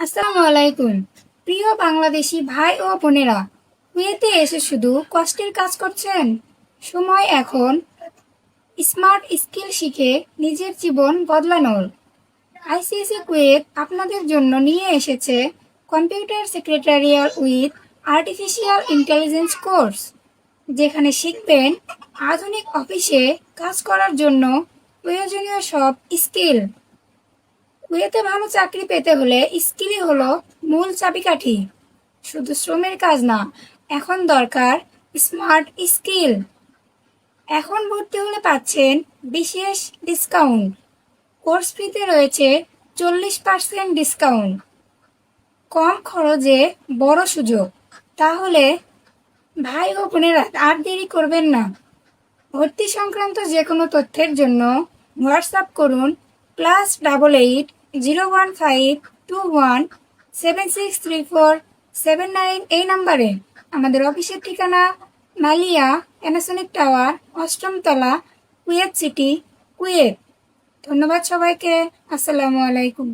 আসসালামু আলাইকুম। প্রিয় বাংলাদেশি ভাই ও বোনেরা কুয়েতে এসে শুধু কষ্টের কাজ করছেন? সময় এখন। স্মার্ট স্কিল শিখে নিজের জীবন বদলানোর। আইসিএসি কুয়েত আপনাদের জন্য নিয়ে এসেছে computer secretarial with artificial intelligence course, যেখানে শিখবেন আধুনিক অফিসে কাজ করার জন্য প্রয়োজনীয় সব স্কিল। কুয়েতে ভালো চাকরি পেতে হলে স্কিলই হলো মূল চাবিকাঠি। শুধু শ্রমের কাজ না, এখন দরকার স্মার্ট স্কিল। এখন ভর্তি হলে পাচ্ছেন বিশেষ ডিসকাউন্ট। কোর্স ফিতে রয়েছে চল্লিশ পার্সেন্ট ডিসকাউন্ট। কম খরচে বড় সুযোগ। তাহলে ভাই ও বোনেরা আর দেরি করবেন না। ভর্তি সংক্রান্ত যে কোনো তথ্যের জন্য হোয়াটসঅ্যাপ করুন plus double eight zero one five two one seven six three four seven nine এই নাম্বারে আমাদের অফিসের ঠিকানা মালিয়া প্যানাসনিক টাওয়ার অষ্টমতলা, কুয়েত সিটি, কুয়েত। ধন্যবাদ সবাইকে। আসসালামু আলাইকুম।